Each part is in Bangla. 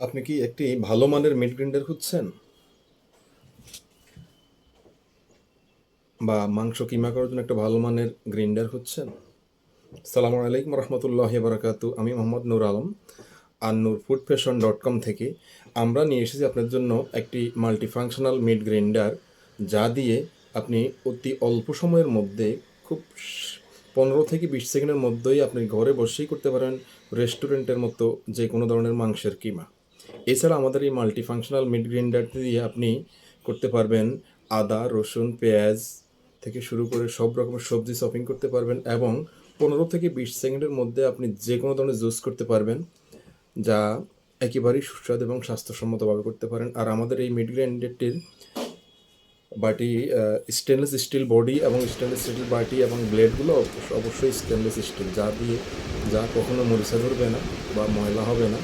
আপনি কি একটি ভালো মানের মিট গ্রাইন্ডার খুঁজছেন? বা মাংস কিমা করার জন্য একটা ভালো মানের গ্রাইন্ডার খুঁজছেন? সালামু আলাইকুম রহমতুল্লাহ বারাকাতু। আমি মোহাম্মদ নূর আলম, আর Noor food fashion dot com থেকে আমরা নিয়ে এসেছি আপনার জন্য একটি মাল্টিফাংশনাল মিট গ্রাইন্ডার যা দিয়ে আপনি অতি অল্প সময়ের মধ্যে খুব পনেরো থেকে বিশ সেকেন্ডের মধ্যেই আপনি ঘরে বসেই করতে পারেন রেস্টুরেন্টের মতো যে কোনো ধরনের মাংসের কিমা। এছাড়া আমাদের এই মাল্টিফাংশনাল মিট গ্রাইন্ডারটি দিয়ে আপনি করতে পারবেন আদা, রসুন, পেঁয়াজ থেকে শুরু করে সব রকমের সবজি শপিং করতে পারবেন এবং পনেরো থেকে বিশ সেকেন্ডের মধ্যে আপনি যে কোনো ধরনের জুস করতে পারবেন, যা একেবারেই সুস্বাদু এবং স্বাস্থ্যসম্মতভাবে করতে পারেন। আর আমাদের এই মিড গ্রাইন্ডারটির বাটি স্টেনলেস স্টিল বডি এবং স্টেনলেস স্টিল বাটি এবং ব্লেডগুলো অবশ্যই স্টেনলেস স্টিল যা দিয়ে যা কখনো মরিচা ধরবে না বা ময়লা হবে না।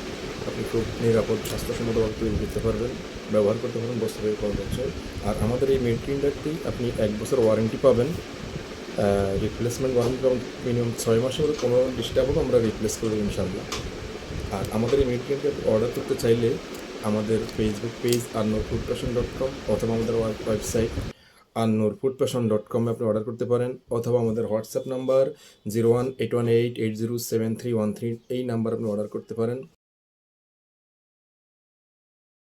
আপনি খুব নিরাপদ স্বাস্থ্যসম্মতভাবে তৈরি করতে পারবেন, ব্যবহার করতে পারবেন বছরের পর। বছর আর আমাদের এই মিড আপনি এক বছর ওয়ারেন্টি পাবেন। রিপ্লেসমেন্ট ওয়ারেন্টি পাবেন মিনিমাম ছয় মাসের মধ্যে পনেরো ডিস্টার্বও আমরা রিপ্লেস করব ইনশাল্লাহ আর আমাদের এই মিড গ্রাইন্ডার অর্ডার করতে চাইলে আমাদের ফেসবুক পেজ আর ফুড প্যাশন ডট কম অথবা আমাদের ওয়েবসাইট আন্নোর ফুড প্যাশন ডট কমে আপনি অর্ডার করতে পারেন, অথবা আমাদের WhatsApp number zero one eight one eight eight zero seven three one three এই নাম্বার আপনি অর্ডার করতে পারেন।